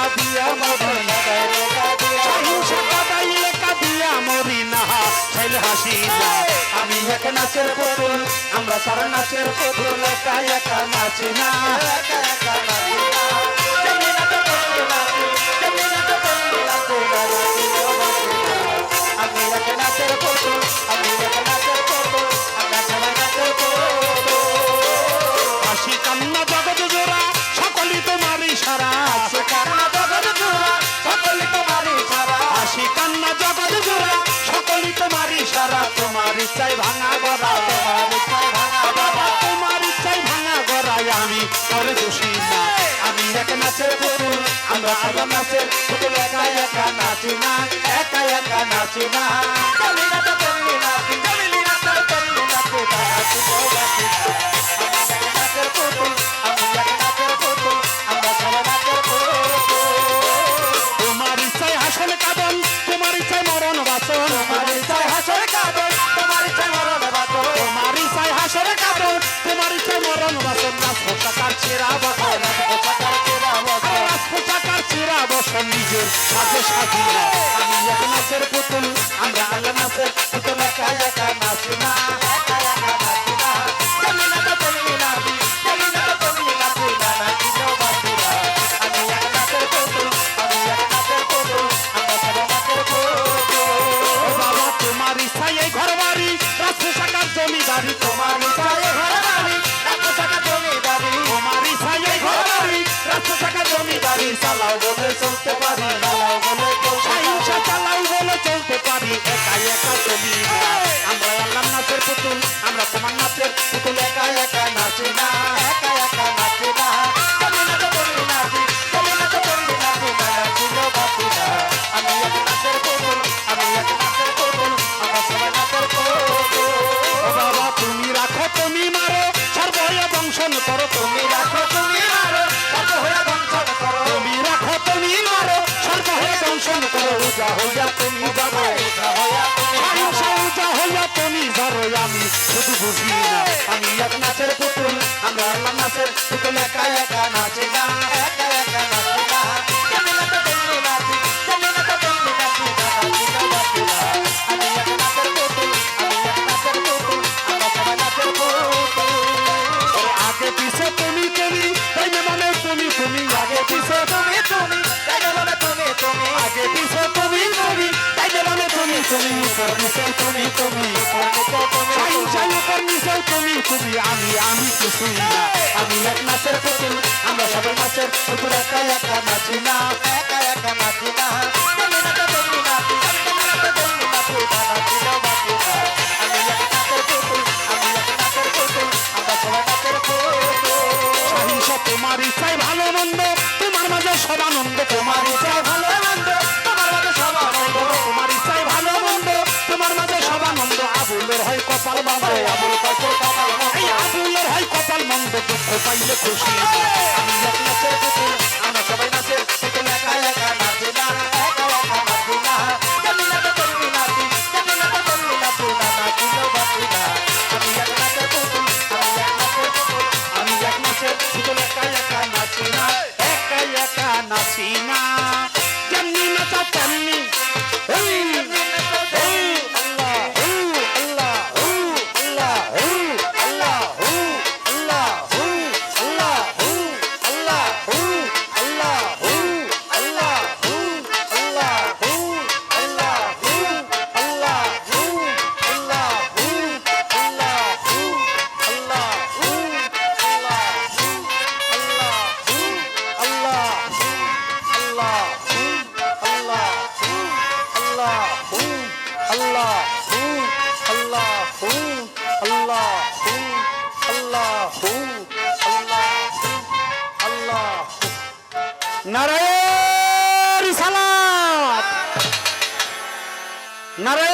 কাদিয়া মরি কাদাইলে কাদিয়া সহিংসা কাদাইলে কাদিয়া মরি না ছেলে হাসি না। আমি এক নাচের পুতুল আমরা সারা নাচের পুতুল একা একা একা একা নাচি, সবাই পুতুল একা একা নাচি না, একা একা নাচি না। চলি না তো চলি নাচি চলি না তো চলি নাচি না নাচিলেও বাঁচি নিজের সাজে সাজি না আমি এক নাচের পুতুল, আমরা আল্লাহ নাচের পুতুল, একা একা নাচি না একা একা নাচি না চলি না তো চলি নাচি চলি না তো চলি নাচি না নাচিলেও বাঁচি না আমি এক নাচের পুতুল, আমি এক নাচের পুতুল, আমরা সবাই নাচের পুতুল। বাবা তোমার ইচ্ছায় ঘর বাড়ি রাজপোশাকার জমিদারি তোমার ইচ্ছায় একা চলি না আমরা আল্লাহ নাচের পুতুল আমরা তোমার নাচের পুতুল একা একা নাচি না একা একা নাচি না তুমি মারো সর্বয় বংশন করো তুমি রাখো তুমি মারো তুমি রাখো, তুমি মারো। সর্বয়া দংশন করো উজা হইয়া তুমি যাব। সহিংসা উজা হইয়া তুমি যারো আমি, শুধু বুঝি না। আমি এক নাচের পুতুল, আমরা নাচের পুতুল, একা একা নাচে না তুমি নিশাও তুমি তুমি নিশাও তুমি তুমি আমি আমি কিছুই না আমি এক নাচের পুতুল আমরা সবাই নাচের পুতুল একা একা নাচি না একা একা নাচি না তোমার ইচ্ছায় ভালো মন্দ তোমার মাঝে সদানন্দ তোমার ইচ্ছায় ভালো আবুলের হয় কপাল মন্দ আবুল কপাল কপাল এই আবুলের হয় কপাল মন্দ দুঃখ পাইলে খুশি। আমি এক নাচের পুতুল আল্লাহ নারায়ণ সালাত। নারায়ণ